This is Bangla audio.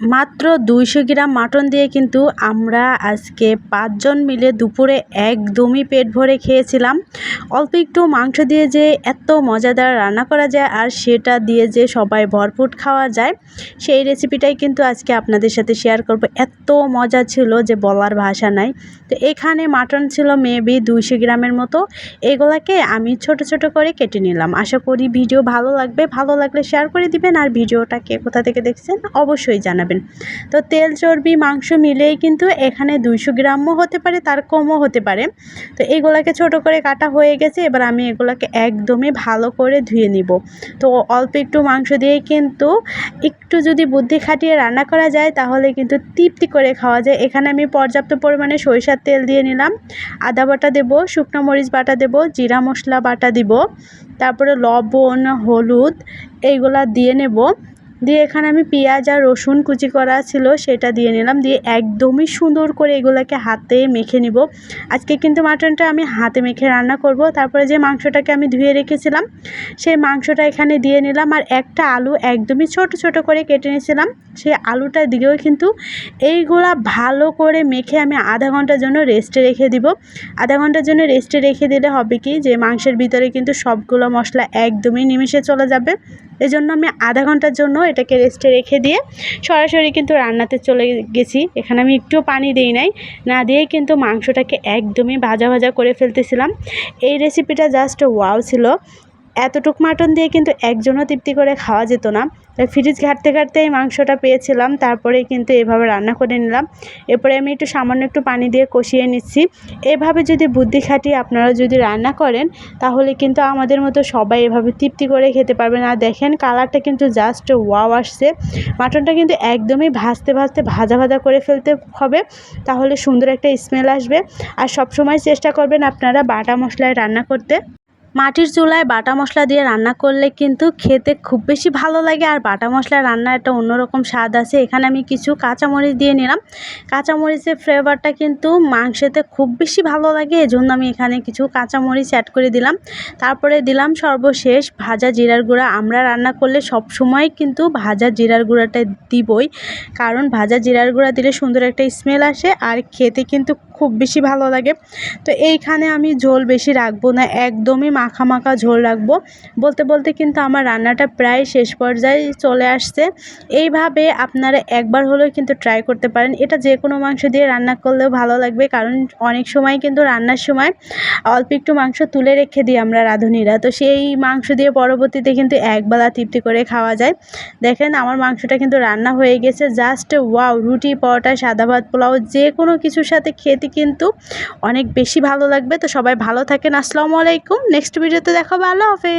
মাত্র দুইশো গ্রাম মাটন দিয়ে কিন্তু আমরা আজকে পাঁচজন মিলে দুপুরে একদমই পেট ভরে খেয়েছিলাম। অল্প একটু মাংস দিয়ে যে এত মজাদার রান্না করা যায় আর সেটা দিয়ে যে সবাই ভরপুর খাওয়া যায়, সেই রেসিপিটাই কিন্তু আজকে আপনাদের সাথে শেয়ার করব। এত মজা ছিল যে বলার ভাষা নাই। তো এখানে মাটন ছিল মেবি দুইশো গ্রামের মতো। এগুলাকে আমি ছোট ছোট করে কেটে নিলাম। আশা করি ভিডিও ভালো লাগবে। ভালো লাগলে শেয়ার করে দিবেন। আর ভিডিওটা কে কোথা থেকে দেখছেন অবশ্যই জানাবেন। তো তেল, চর্বি, মাংস মিলেই কিন্তু এখানে দুইশো গ্রামও হতে পারে, তার কমও হতে পারে। তো এগুলাকে ছোট করে কাটা হয়ে গেছে, এবার আমি এগুলাকে একদমই ভালো করে ধুয়ে নিব। তো অল্প একটু মাংস দিয়ে কিন্তু একটু যদি বুদ্ধি খাটিয়ে রান্না করা যায়, তাহলে কিন্তু তৃপ্তি করে খাওয়া যায়। এখানে আমি পর্যাপ্ত পরিমাণে সরিষার তেল দিয়ে নিলাম। আদা বাটা দেব, শুকনো মরিচ বাটা দেব, জিরা মশলা বাটা দিব, তারপরে লবণ, হলুদ, এইগুলা দিয়ে নেব। দিয়ে এখানে আমি পেঁয়াজ আর রসুন কুচি করা ছিল, সেটা দিয়ে নিলাম। দিয়ে একদমই সুন্দর করে এগুলোকে হাতে মেখে নিব। আজকে কিন্তু মাটনটা আমি হাতে মেখে রান্না করব। তারপরে যে মাংসটাকে আমি ধুয়ে রেখেছিলাম, সেই মাংসটা এখানে দিয়ে নিলাম। আর একটা আলু একদমই ছোট ছোট করে কেটে নিয়েছিলাম। সেই আলুটা দিয়েও কিন্তু এইগুলা ভালো করে মেখে আমি আধা ঘণ্টার জন্য রেস্টে রেখে দিব। আধা ঘণ্টার জন্য রেস্টে রেখে দিলে হবে কি যে, মাংসের ভিতরে কিন্তু সবগুলো মশলা একদমই নিমিশে চলে যাবে। এজন্য আমি আধা ঘণ্টার জন্য এটাকে রেস্টে রেখে দিয়ে সরাসরি কিন্তু রান্নাতে চলে গেছি। এখানে আমি একটুও পানি দিই নাই, না দিয়েই কিন্তু মাংসটাকে একদমই ভাজা ভাজা করে ফেলতেছিলাম। এই রেসিপিটা জাস্ট ওয়াও ছিল। এতটুক মাটন দিয়ে কিন্তু একজনও তৃপ্তি করে খাওয়া যেত না। তাই ফ্রিজ ঘাটতে ঘাটতে এই মাংসটা পেয়েছিলাম, তারপরে কিন্তু এভাবে রান্না করে নিলাম। এরপরে আমি একটু সামান্য একটু পানি দিয়ে কষিয়ে নিচ্ছি। এভাবে যদি বুদ্ধি খাটিয়ে আপনারা যদি রান্না করেন, তাহলে কিন্তু আমাদের মতো সবাই এভাবে তৃপ্তি করে খেতে পারবেন। আর দেখেন কালারটা কিন্তু জাস্ট ওয়াও আসছে। মাটনটা কিন্তু একদমই ভাজতে ভাজতে ভাজা ভাজা করে ফেলতে হবে, তাহলে সুন্দর একটা স্মেল আসবে। আর সবসময় চেষ্টা করবেন আপনারা বাটা মশলায় রান্না করতে। মাটির চুলায় বাটা মশলা দিয়ে রান্না করলে কিন্তু খেতে খুব বেশি ভালো লাগে। আর বাটা মশলা রান্নার একটা অন্যরকম স্বাদ আছে। এখানে আমি কিছু কাঁচামরিচ দিয়ে নিলাম। কাঁচামরিচের ফ্লেভারটা কিন্তু মাংসেতে খুব বেশি ভালো লাগে। এজন্য আমি এখানে কিছু কাঁচামরিচ অ্যাড করে দিলাম। তারপরে দিলাম সর্বশেষ ভাজা জিরার গুঁড়া। আমরা রান্না করলে সব সময় কিন্তু ভাজা জিরার গুঁড়াটা দিবই। কারণ ভাজা জিরার গুঁড়া দিলে সুন্দর একটা স্মেল আসে আর খেতে কিন্তু খুব বেশি ভালো লাগে। তো এইখানে আমি ঝোল বেশি রাখব না। একদমই মাখা মাখা ঝোল রাখব। বলতে বলতে কিন্তু আমার রান্নাটা প্রায় শেষ পর্যায়ে চলে আসছে। এইভাবে আপনারা একবার হলেও কিন্তু ট্রাই করতে পারেন। এটা যে কোনো মাংস দিয়ে রান্না করলেও ভালো লাগবে। কারণ অনেক সময় কিন্তু রান্নার সময় অল্প একটু মাংস তুলে রেখে দিই আমরা রাঁধুনিরা। তো সেই মাংস দিয়ে পরবর্তীতে কিন্তু একবেলা তৃপ্তি করে খাওয়া যায়। দেখেন, আমার মাংসটা কিন্তু রান্না হয়ে গেছে। জাস্ট ওয়াও রুটি, পরোটা, সাদা ভাত, পোলাও যে কোনো কিছুর সাথে খেতে কিন্তু অনেক বেশি ভালো লাগবে। তো সবাই ভালো থাকেন। আসসালামু আলাইকুম। নেক্সট ভিডিওতে দেখা ভালো হবে